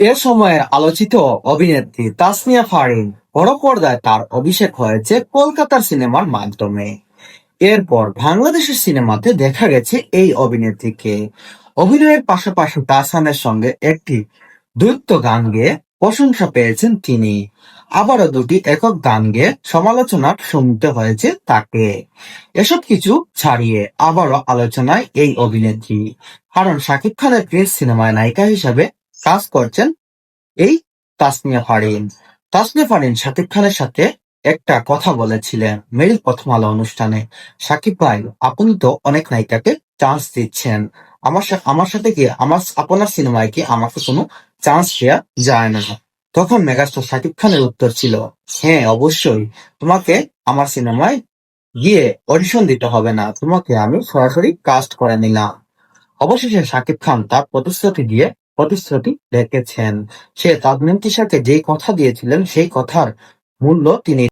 এ সময়ের আলোচিত অভিনেত্রী তাসনিয়া ফারিন বড় পর্দায় তার অভিষেক হয়েছে কলকাতার সিনেমার মাধ্যমে। এরপর বাংলাদেশের সিনেমাতে দেখা গেছে এই অভিনেত্রীকে। অভিনয়ের পাশাপাশি তাসানের সঙ্গে একটি দ্বৈত গান গেয়ে প্রশংসা পেয়েছেন তিনি। আবারও দুটি একক গান গেয়ে সমালোচনার সম্মুখীন হয়েছে তাকে। এসব কিছু ছাড়িয়ে আবারও আলোচনায় এই অভিনেত্রী। কারণ শাকিব খানের প্রিন্স সিনেমায় নায়িকা হিসাবে কাজ করছেন এই তাসনিয়া ফারিন। তাসনিয়া ফারিন শাকিব খানের সাথে একটা কথা বলেছিলেন মেরিল প্রথম আলো অনুষ্ঠানে। শাকিব ভাই, আপনি তো অনেক নায়িকাকে চান্স দিচ্ছেন। আমার আমার সাথে কি, আমার আপনার সিনেমায় কি আমাকে কোনো চান্স দেওয়া যায় না? তখন মেগাস্টার শাকিব খানের উত্তর ছিল হ্যাঁ অবশ্যই। তোমাকে আমার সিনেমায় গিয়ে অডিশন দিতে হবে না। তোমাকে আমি সরাসরি কাস্ট করে নিলাম। অবশেষে শাকিব খান তার প্রতিশ্রুতি দিয়ে প্রতিশ্রুতি রেখেছেন। সে তাজমিন সাথে যেই কথা দিয়েছিলেন সেই কথার মূল্য তিনি